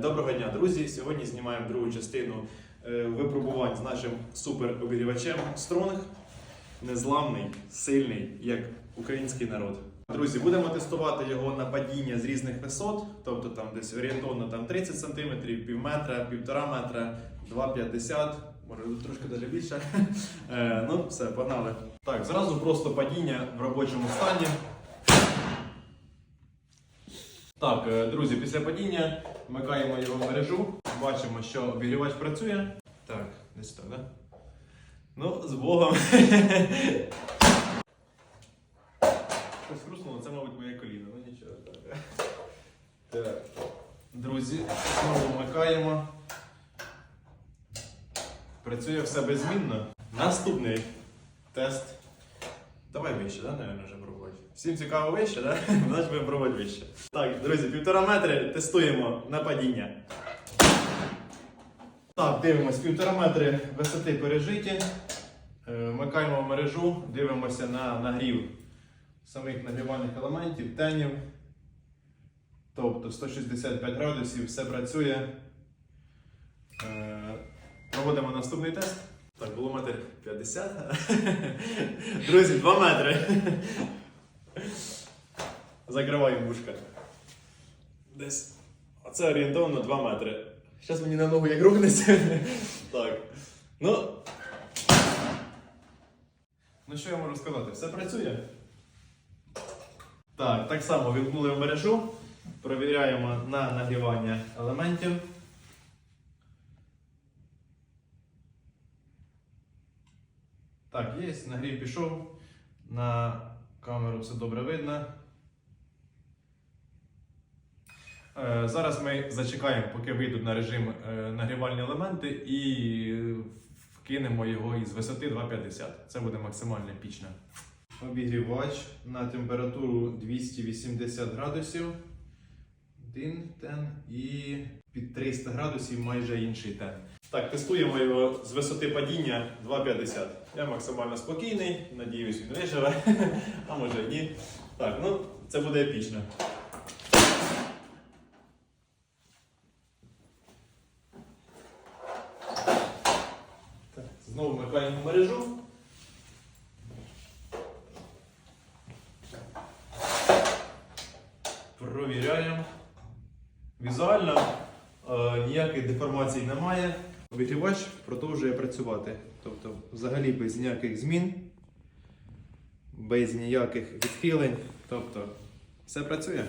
Доброго дня, друзі! Сьогодні знімаємо другу частину е, випробувань з нашим суперобігрівачем Stronг. Незламний, сильний, як український народ. Друзі, будемо тестувати його на падіння з різних висот, тобто там десь орієнтовно там 30 см, пів метра, півтора метра, 2,50, може трошки навіть більше. Е, ну, все, погнали. Так, зразу просто падіння в робочому стані. Так, е, друзі, після падіння вмикаємо його в мережу. Бачимо, що обігрівач працює. Так, десь так, да? Ну, з Богом. Щось хрустнуло, це, мабуть, моє коліно, ну нічого. Так. так. Друзі, знову вмикаємо. Працює все беззмінно. Наступний тест. Давай вище, да, наверное, вже пробувати. Всім цікаво вище, да? Значить будемо пробувати вище. Так, друзі, півтора метри тестуємо на падіння. Так, дивимось, півтора метри висоти пережиті. Е, Вмикаємо мережу, дивимося на нагрів самих нагрівальних елементів, тенів. Тобто 165 градусів, все працює. Е, Проводимо наступний тест. Так, було метр 50. Друзі, 2 метри. Закриваємо вушка. Десь. Оце орієнтовно 2 метри. Зараз мені на ногу як рухнеться. Так. Ну. Ну що я можу сказати? Все працює. Так, так само вімкнули в мережу. Провіряємо на нагрівання елементів. Так, є, нагрів пішов. На камеру все добре видно. Е, Зараз ми зачекаємо, поки вийдуть на режим е, нагрівальні елементи, і вкинемо його із висоти 2,50. Це буде максимально епічно. Обігрівач на температуру 280 градусів. Один тен і під 300 градусів майже інший тен. Так, тестуємо його з висоти падіння 2,50. Я максимально спокійний, надіюсь, він виживе, а може ні. Так, ну це буде епічно. Знову вмикаємо мережу. Провіряємо. Візуально е, ніяких деформацій немає. Обігрівач продовжує працювати. Тобто, взагалі без ніяких змін, без ніяких відхилень. Тобто, все працює.